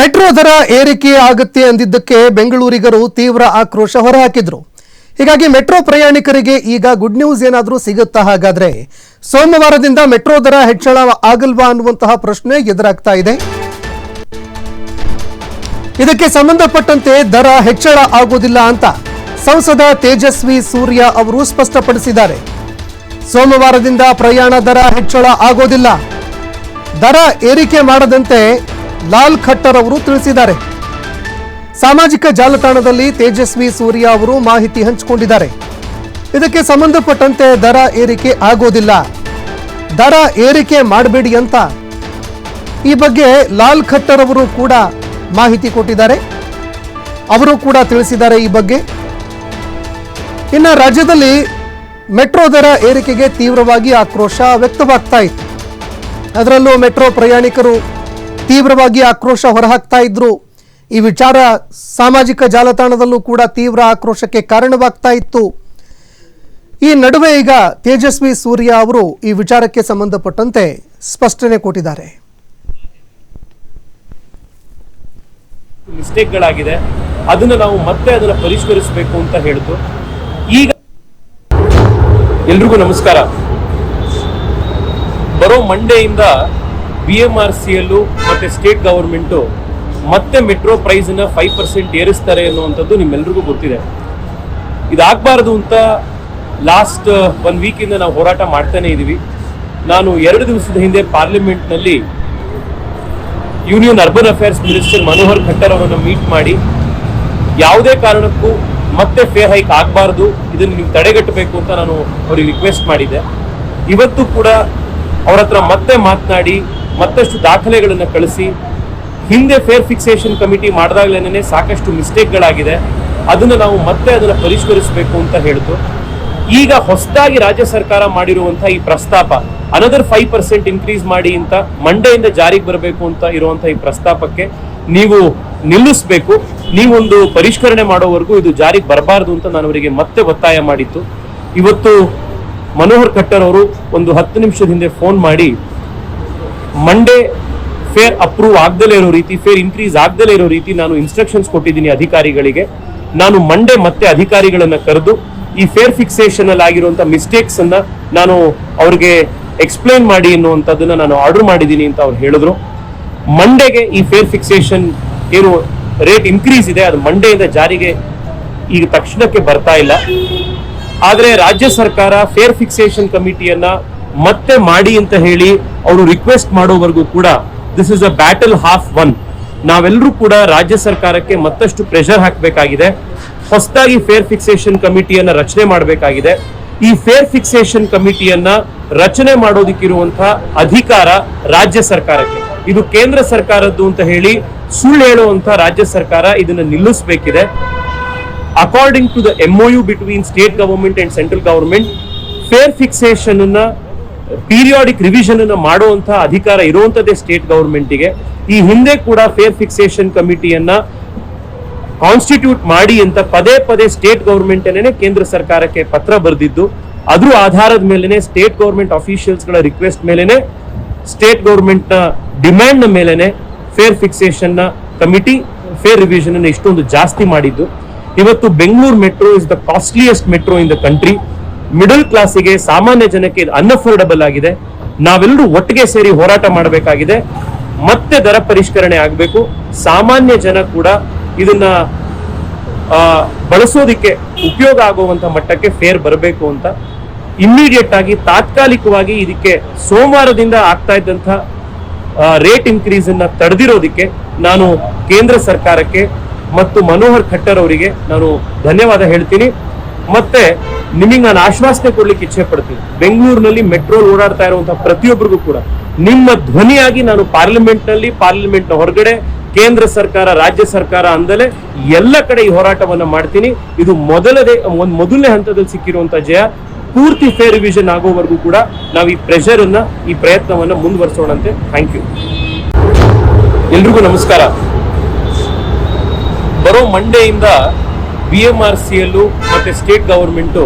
Metro ದರ ಏರಿಕೆ ಆಗುತ್ತೆ ಅಂದಿದ್ದಕ್ಕೆ ಬೆಂಗಳೂರಿಗರು ತೀವ್ರ ಆಕ್ರೋಶ ಹೊರಹಾಕಿದ್ರು. ಹೀಗಾಗಿ ಮೆಟ್ರೋ ಪ್ರಯಾಣಿಕರಿಗೆ ಈಗ ಗುಡ್ ನ್ಯೂಸ್ ಏನಾದರೂ ಸಿಗುತ್ತಾ ಹಾಗಾದ್ರೆ? ಸೋಮವಾರದಿಂದ ಮೆಟ್ರೋ ದರ ಹೆಚ್ಚಳ ಆಗಲ್ವಾ ಅನ್ನುವಂತಹ ಪ್ರಶ್ನೆ ಎದುರಾಗ್ತಾ ಇದೆ. ಇದಕ್ಕೆ ಸಂಬಂಧಪಟ್ಟಂತೆ ದರ ಹೆಚ್ಚಳ ಆಗುವುದಿಲ್ಲ ಅಂತ ಸಂಸದ ತೇಜಸ್ವಿ ಸೂರ್ಯ ಅವರು ಸ್ಪಷ್ಟಪಡಿಸಿದ್ದಾರೆ. ಸೋಮವಾರದಿಂದ ಪ್ರಯಾಣ ದರ ಹೆಚ್ಚಳ ಆಗೋದಿಲ್ಲ. ದರ ಏರಿಕೆ ಮಾಡದಂತೆ ಲಾಲ್ ಖಟ್ಟರ್ ಅವರು ತಿಳಿಸಿದ್ದಾರೆ. ಸಾಮಾಜಿಕ ಜಾಲತಾಣದಲ್ಲಿ ತೇಜಸ್ವಿ ಸೂರ್ಯ ಅವರು ಮಾಹಿತಿ ಹಂಚಿಕೊಂಡಿದ್ದಾರೆ. ಇದಕ್ಕೆ ಸಂಬಂಧಪಟ್ಟಂತೆ ದರ ಏರಿಕೆ ಆಗೋದಿಲ್ಲ. ದರ ಏರಿಕೆ ಮಾಡಬೇಡಿ ಅಂತ ಈ ಬಗ್ಗೆ ಲಾಲ್ ಖಟ್ಟರ್ ಅವರು ಕೂಡ ಮಾಹಿತಿ ಕೊಟ್ಟಿದ್ದಾರೆ. ಅವರು ಕೂಡ ತಿಳಿಸಿದ್ದಾರೆ ಈ ಬಗ್ಗೆ. ಇನ್ನು ರಾಜ್ಯದಲ್ಲಿ ಮೆಟ್ರೋ ದರ ಏರಿಕೆಗೆ ತೀವ್ರವಾಗಿ ಆಕ್ರೋಶ ವ್ಯಕ್ತವಾಗ್ತಾ ಇತ್ತು. ಅದರಲ್ಲೂ ಮೆಟ್ರೋ ಪ್ರಯಾಣಿಕರು ತೀವ್ರವಾಗಿ ಆಕ್ರೋಶ ಹೊರಹಾಕ್ತಾ ಇದ್ರು. ಈ ವಿಚಾರ ಸಾಮಾಜಿಕ ಜಾಲತಾಣದಲ್ಲೂ ಕೂಡ ತೀವ್ರ ಆಕ್ರೋಶಕ್ಕೆ ಕಾರಣವಾಗ್ತಾ ಇತ್ತು. ಈ ನಡುವೆ ಈಗ ತೇಜಸ್ವಿ ಸೂರ್ಯ ಅವರು ಈ ವಿಚಾರಕ್ಕೆ ಸಂಬಂಧಪಟ್ಟಂತೆ ಸ್ಪಷ್ಟನೆ ಕೊಟ್ಟಿದ್ದಾರೆ. ಮಿಸ್ಟೇಕ್ಗಳಾಗಿದೆ. ಅದನ್ನು ನಾವು ಮತ್ತೆ ಅದನ್ನು ಪರಿಷ್ಕರಿಸಬೇಕು ಅಂತ ಹೇಳಿದ್ರು ಈಗ ಎಲ್ರಿಗೂ ನಮಸ್ಕಾರ. ಬರೋ ಮಂಡೆಯಿಂದ ಬಿ ಎಂ ಆರ್ ಸಿ ಯಲ್ಲೂ ಮತ್ತೆ ಸ್ಟೇಟ್ ಗವರ್ಮೆಂಟು ಮತ್ತೆ ಮೆಟ್ರೋ ಪ್ರೈಸ್ನ ಫೈವ್ ಪರ್ಸೆಂಟ್ ಏರಿಸ್ತಾರೆ ಅನ್ನುವಂಥದ್ದು ನಿಮ್ಮೆಲ್ರಿಗೂ ಗೊತ್ತಿದೆ. ಇದಾಗಬಾರ್ದು ಅಂತ ಲಾಸ್ಟ್ ಒನ್ ವೀಕಿಂದ ನಾವು ಹೋರಾಟ ಮಾಡ್ತಾನೆ ಇದ್ದೀವಿ ನಾನು ಎರಡು ದಿವಸದ ಹಿಂದೆ ಪಾರ್ಲಿಮೆಂಟ್ನಲ್ಲಿ union urban affairs minister Manohar Khattar ಅವರನ್ನು ಮೀಟ್ ಮಾಡಿ, ಯಾವುದೇ ಕಾರಣಕ್ಕೂ ಮತ್ತೆ ಫೇರ್ ಹೈಕ್ ಆಗಬಾರ್ದು, ಇದನ್ನು ನೀವು ತಡೆಗಟ್ಟಬೇಕು ಅಂತ ನಾನು ಅವ್ರಿಗೆ ರಿಕ್ವೆಸ್ಟ್ ಮಾಡಿದ್ದೆ. ಇವತ್ತು ಕೂಡ ಅವರ ಹತ್ರ ಮತ್ತೆ ಮಾತನಾಡಿ ಮತ್ತಷ್ಟು ದಾಖಲೆಗಳನ್ನು ಕಳಿಸಿ, ಹಿಂದೆ ಫೇರ್ ಫಿಕ್ಸೇಷನ್ ಕಮಿಟಿ ಮಾಡಿದಾಗಲೇ ಸಾಕಷ್ಟು ಮಿಸ್ಟೇಕ್ಗಳಾಗಿದೆ ಅದನ್ನು ನಾವು ಮತ್ತೆ ಅದನ್ನು ಪರಿಷ್ಕರಿಸಬೇಕು ಅಂತ ಹೇಳಿತು. ಈಗ ಹೊಸದಾಗಿ ರಾಜ್ಯ ಸರ್ಕಾರ ಮಾಡಿರುವಂತಹ ಈ ಪ್ರಸ್ತಾಪ ಅನದರ್ ಫೈವ್ ಪರ್ಸೆಂಟ್ ಇನ್ಕ್ರೀಸ್ ಮಾಡಿ ಅಂತ ಮಂಡೆಯಿಂದ ಜಾರಿಗೆ ಬರಬೇಕು ಅಂತ ಇರುವಂತಹ ಈ ಪ್ರಸ್ತಾಪಕ್ಕೆ ನೀವು ನಿಲ್ಲಿಸಬೇಕು. ನೀವೊಂದು ಪರಿಷ್ಕರಣೆ ಮಾಡೋವರೆಗೂ ಇದು ಜಾರಿಗೆ ಬರಬಾರದು ಅಂತ ನಾನು ಅವರಿಗೆ ಮತ್ತೆ ಒತ್ತಾಯ ಮಾಡಿತ್ತು. ಇವತ್ತು ಮನೋಹರ್ ಕಟ್ಟರ್ ಅವರು ಒಂದು ಹತ್ತು ನಿಮಿಷದ ಹಿಂದೆ ಫೋನ್ ಮಾಡಿ ಮಂಡೇ ಫೇರ್ ಅಪ್ರೂವ್ ಆಗದಲೇ ಇರೋ ರೀತಿ ಫೇರ್ ಇನ್ಕ್ರೀಸ್ ಆಗದಲೇ ಇರೋ ರೀತಿ ನಾನು ಇನ್ಸ್ಟ್ರಕ್ಷನ್ಸ್ ಕೊಟ್ಟಿದ್ದೀನಿ ಅಧಿಕಾರಿಗಳಿಗೆ. ನಾನು ಮಂಡೇ ಮತ್ತೆ ಅಧಿಕಾರಿಗಳನ್ನ ಕರೆದು ಈ ಫೇರ್ ಫಿಕ್ಸೇಷನ್ ಅಲ್ಲಿ ಆಗಿರುವಂತಹ ಮಿಸ್ಟೇಕ್ಸ್ ಅನ್ನ ನಾನು ಅವ್ರಿಗೆ ಎಕ್ಸ್ಪ್ಲೈನ್ ಮಾಡಿ ಅನ್ನುವಂಥದ್ದನ್ನ ನಾನು ಆರ್ಡರ್ ಮಾಡಿದ್ದೀನಿ ಅಂತ ಅವ್ರು ಹೇಳಿದ್ರು. ಮಂಡೆಗೆ ಈ ಫೇರ್ ಫಿಕ್ಸೇಷನ್ ಏನು ರೇಟ್ ಇನ್ಕ್ರೀಸ್ ಇದೆ, ಅದು ಮಂಡೆಯಿಂದ ಜಾರಿಗೆ ಈಗ ತಕ್ಷಣಕ್ಕೆ ಬರ್ತಾ ಇಲ್ಲ. ಆದರೆ ರಾಜ್ಯ ಸರ್ಕಾರ ಫೇರ್ ಫಿಕ್ಸೇಷನ್ ಕಮಿಟಿಯನ್ನ ಮತ್ತೆ ಮಾಡಿ ಅಂತ ಹೇಳಿ ಅವರು ರಿಕ್ವೆಸ್ಟ್ ಮಾಡೋವರೆಗೂ ಕೂಡ this is a battle half won ನಾವೆಲ್ಲರೂ ಕೂಡ ರಾಜ್ಯ ಸರ್ಕಾರಕ್ಕೆ ಮತ್ತಷ್ಟು ಪ್ರೆಷರ್ ಹಾಕಬೇಕಾಗಿದೆ. ಹೊಸದಾಗಿ ಫೇರ್ ಫಿಕ್ಸೇಷನ್ ಕಮಿಟಿಯನ್ನ ರಚನೆ ಮಾಡಬೇಕಾಗಿದೆ. ಈ ಫೇರ್ ಫಿಕ್ಸೇಷನ್ ಕಮಿಟಿಯನ್ನ ರಚನೆ ಮಾಡೋದಕ್ಕಿರುವಂತಹ ಅಧಿಕಾರ ರಾಜ್ಯ ಸರ್ಕಾರಕ್ಕೆ. ಇದು ಕೇಂದ್ರ ಸರ್ಕಾರದ್ದು ಅಂತ ಹೇಳಿ ಸುಳ್ಳು ಹೇಳುವಂತ ರಾಜ್ಯ ಸರ್ಕಾರ ಇದನ್ನ ನಿಲ್ಲಿಸಬೇಕಿದೆ. According to the MOU between state government and central government fare fixation ಅನ್ನ ಪೀರಿಯಾಡಿಕ್ ರಿವಿಷನ್ ಅನ್ನು ಮಾಡುವಂತ ಅಧಿಕಾರ ಇರುವಂತದ್ದೇ ಸ್ಟೇಟ್ ಗವರ್ಮೆಂಟಿಗೆ ಈ ಹಿಂದೆ ಕೂಡ ಫೇರ್ ಫಿಕ್ಸೇಷನ್ ಕಮಿಟಿಯನ್ನ ಕಾನ್ಸ್ಟಿಟ್ಯೂಟ್ ಮಾಡಿ ಅಂತ ಪದೇ ಪದೇ ಸ್ಟೇಟ್ ಗವರ್ಮೆಂಟ್ ಕೇಂದ್ರ ಸರ್ಕಾರಕ್ಕೆ ಪತ್ರ ಬರೆದಿದ್ದು. ಅದ್ರ ಆಧಾರದ ಮೇಲೆನೆ ಸ್ಟೇಟ್ ಗವರ್ಮೆಂಟ್ ಅಫಿಷಿಯಲ್ಸ್ಗಳ ರಿಕ್ವೆಸ್ಟ್ ಮೇಲೆನೆ ಸ್ಟೇಟ್ ಗವರ್ಮೆಂಟ್ನ ಡಿಮ್ಯಾಂಡ್ನ ಮೇಲೆನೆ ಫೇರ್ ಫಿಕ್ಸೇಷನ್ನ ಕಮಿಟಿ ಫೇರ್ ರಿವಿಷನ್ ಅನ್ನು ಇಷ್ಟೊಂದು ಜಾಸ್ತಿ ಮಾಡಿದ್ದು. ಇವತ್ತು Bengaluru metro is the costliest metro in the country middle ಕ್ಲಾಸಿಗೆ ಸಾಮಾನ್ಯ ಜನಕ್ಕೆ ಇದು ಅನ್ಅಫೋರ್ಡಬಲ್ ಆಗಿದೆ. ನಾವೆಲ್ಲರೂ ಒಟ್ಟಿಗೆ ಸೇರಿ ಹೋರಾಟ ಮಾಡಬೇಕಾಗಿದೆ. ಮತ್ತೆ ದರ ಪರಿಷ್ಕರಣೆ ಆಗಬೇಕು. ಸಾಮಾನ್ಯ ಜನ ಕೂಡ ಇದನ್ನ ಬಳಸೋದಿಕ್ಕೆ ಉಪಯೋಗ ಆಗುವಂತ ಮಟ್ಟಕ್ಕೆ ಫೇರ್ ಬರಬೇಕು ಅಂತ ಇಮ್ಮಿಡಿಯೇಟ್ ಆಗಿ ತಾತ್ಕಾಲಿಕವಾಗಿ ಇದಕ್ಕೆ ಸೋಮವಾರದಿಂದ ಆಗ್ತಾ ಇದ್ದಂತ ರೇಟ್ ಇನ್ಕ್ರೀಸ್ ಅನ್ನ ತಡೆದಿರೋದಕ್ಕೆ ನಾನು ಕೇಂದ್ರ ಸರ್ಕಾರಕ್ಕೆ ಮತ್ತು ಮನೋಹರ್ ಖಟ್ಟರ್ ಅವರಿಗೆ ನಾನು ಧನ್ಯವಾದ ಹೇಳ್ತೀನಿ. ಮತ್ತೆ ನಿಮಗೆ ನಾನು ಆಶ್ವಾಸನೆ ಕೊಡ್ಲಿಕ್ಕೆ ಇಚ್ಛೆ ಪಡ್ತೀನಿ. ಬೆಂಗಳೂರಿನಲ್ಲಿ ಮೆಟ್ರೋ ಓಡಾಡ್ತಾ ಇರುವಂತಹ ಪ್ರತಿಯೊಬ್ಬರಿಗೂ ಕೂಡ. ನಿಮ್ಮ ಧ್ವನಿಯಾಗಿ ನಾನು ಪಾರ್ಲಿಮೆಂಟ್ನಲ್ಲಿ ಪಾರ್ಲಿಮೆಂಟ್ನ ಹೊರಗಡೆ, ಕೇಂದ್ರ ಸರ್ಕಾರ, ರಾಜ್ಯ ಸರ್ಕಾರ ಅಂದಲೇ ಎಲ್ಲ ಕಡೆ ಈ ಹೋರಾಟವನ್ನ ಮಾಡ್ತೀನಿ. ಇದು ಮೊದಲದೇ, ಒಂದು ಮೊದಲನೇ ಹಂತದಲ್ಲಿ ಸಿಕ್ಕಿರುವಂತಹ ಜಯ. ಪೂರ್ತಿ ಫೇರ್ ರಿವಿಷನ್ ಆಗೋವರೆಗೂ ಕೂಡ ನಾವು ಈ ಪ್ರೆಷರ್ ಅನ್ನ, ಈ ಪ್ರಯತ್ನವನ್ನ ಮುಂದುವರಿಸೋಣಂತೆ. ಥ್ಯಾಂಕ್ ಯು ಎಲ್ರಿಗೂ ನಮಸ್ಕಾರ. ಬರೋ ಮಂಡೆಯಿಂದ ಬಿ ಎಂ ಆರ್ ಸಿ ಯಲ್ಲೂ ಮತ್ತೆ ಸ್ಟೇಟ್ ಗವರ್ಮೆಂಟು